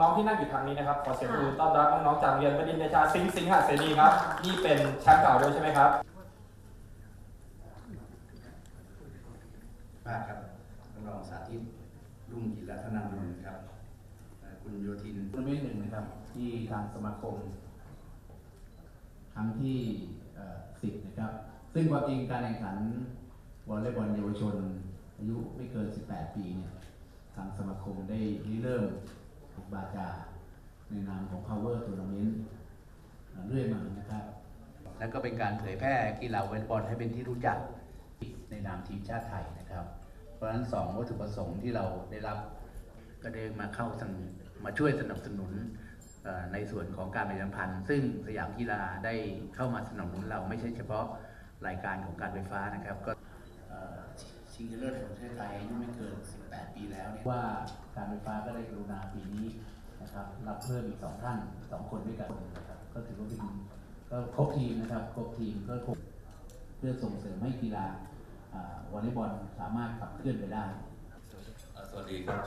น้องๆที่นั่งอยู่ทางนี้นะครับขอเสียงปรบมือต้อนรับน้องๆจากโรงเรียนบดินทร์เดชาสิงห์สิงหเสนีครับนี่เป็นแชมป์เก่าด้วยใช่ไหมครับมากครับท่านรองสาธิตรุ่งกิจรัตนานนท์ครับเอ่อคุณโยธินทัวร์นาเมนต์หนึ่งนะครับ ที่ทางสมาคม ครั้งที่สิบนะครับ ซึ่งความจริงการแข่งขันวอลเลย์บอลเยาวชน อายุไม่เกิน 18 ปีเนี่ยทางสมาคมได้ริเริ่ม บาจาในนามของ Power Tournament เอ่อเรื่อยมานะครับ แล้วก็เป็นการเผยแพร่กีฬาเลย์บอลให้เป็นที่รู้จักในนามทีมชาติไทยนะครับ เพราะฉะนั้นสองวัตถุประสงค์ที่เราได้รับก็ได้มาเข้ามาช่วยสนับสนุนในส่วนของการประชาสัมพันธ์ ซึ่งสยามกีฬาได้เข้ามาสนับสนุนเราไม่ใช่เฉพาะรายการของการไฟฟ้านะครับ ก็ชิงเลิศแห่งประเทศไทยอายุไม่เกิน 18 ปีแล้วเนี่ยว่าการไฟฟ้าก็ได้กรุณาปี นี้นะครับรับเพิ่มอีกสองท่านสองคนด้วยกันนะครับก็ถือว่าเป็นก็ครบทีมนะครับครบทีมก็ครบเพื่อส่งเสริมให้กีฬาอ่าวอลเลย์บอลสามารถขับเคลื่อนไปได้อ่าสวัสดีครับ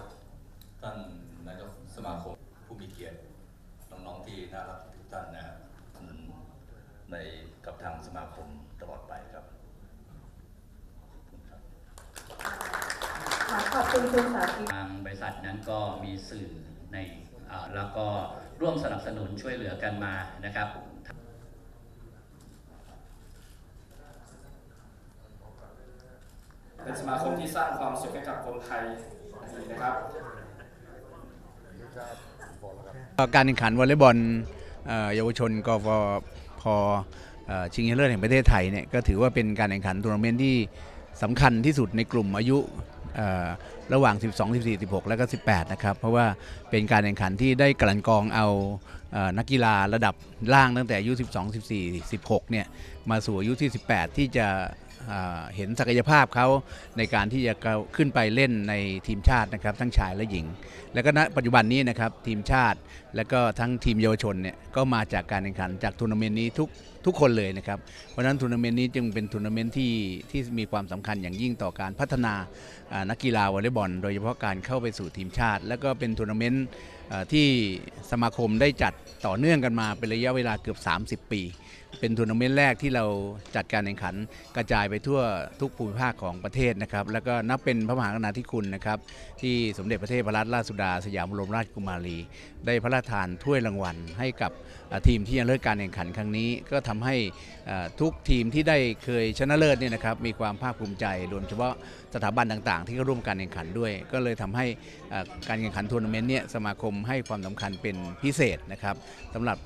ท่านนายกสมาคมผู้มีเกียรติน้องๆที่น่ารักทุกท่านนะท่านในกับทางสมาคมตลอดไปครับค่ะขอบคุณคุณสาธิตทางบริ ษัทนั้นก็มีสื่อในอแล้วก็ร่วมสนับสนุนช่วยเหลือกันมานะครับเป็นสมาคมที่สร้างความสุขให้กับคนไทยนะครับการแข่งขันวอลเลย์บอลเยาวชนกฟพชิงชนะเลิศแห่งประเทศไทยเนี่ยก็ถือว่าเป็นการแข่งขันทัวร์นาเมนต์ที่สำคัญที่สุดในกลุ่มอายุ ระหว่าง 12 14 16 แล้วก็ 18 นะครับ เพราะว่าเป็นการแข่งขันที่ได้กลั่นกรองเอาเอ่อนักกีฬาระดับล่างตั้งแต่อายุ 12 14 16 เนี่ย มาสู่อายุที่ 18 ที่จะ เห็นศักยภาพเขาในการที่จะขึ้นไปเล่นในทีมชาตินะครับทั้งชายและหญิง แล้วก็ณปัจจุบันนี้นะครับทีมชาติแล้วก็ทั้งทีมเยาวชนเนี่ยก็มาจากการแข่งขันจากทัวร์นาเมนต์นี้ทุกทุกคนเลยนะครับ เพราะฉะนั้นทัวร์นาเมนต์นี้จึงเป็นทัวร์นาเมนต์ที่ที่มีความสำคัญอย่างยิ่งต่อการพัฒนานักกีฬาวอลเลย์บอล โดยเฉพาะการเข้าไปสู่ทีมชาติ แล้วก็เป็นทัวร์นาเมนต์ที่สมาคมได้จัดต่อเนื่องกันมาเป็นระยะเวลาเกือบ 30 ปี เป็นทัวร์นาเมนต์แรกที่เราจัดการแข่งขันกระจายไปไปทั่วทุกภูมิภาคของประเทศนะครับ แล้วก็นับเป็นพระมหากรุณาธิคุณนะครับ ที่สมเด็จพระเทพรัตนราชสุดา สยามบรมราชกุมารี ได้พระราชทานถ้วยรางวัล ให้กับทีมที่ชนะเลิศการแข่งขันครั้งนี้ ก็ทำให้ทุกทีมที่ได้เคยชนะเลิศเนี่ยนะครับมีความภาคภูมิใจโดยเฉพาะสถาบันต่างๆ ที่เขาร่วมการแข่งขันด้วย ก็เลยทำให้การแข่งขันทัวร์นาเมนต์เนี่ยสมาคมให้ความสำคัญเป็นพิเศษนะครับสำหรับ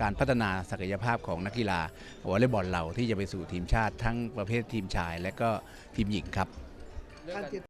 การพัฒนาศักยภาพของนักกีฬาวอลเลย์บอลเราที่จะไปสู่ทีมชาติทั้งประเภททีมชายและก็ทีมหญิงครับ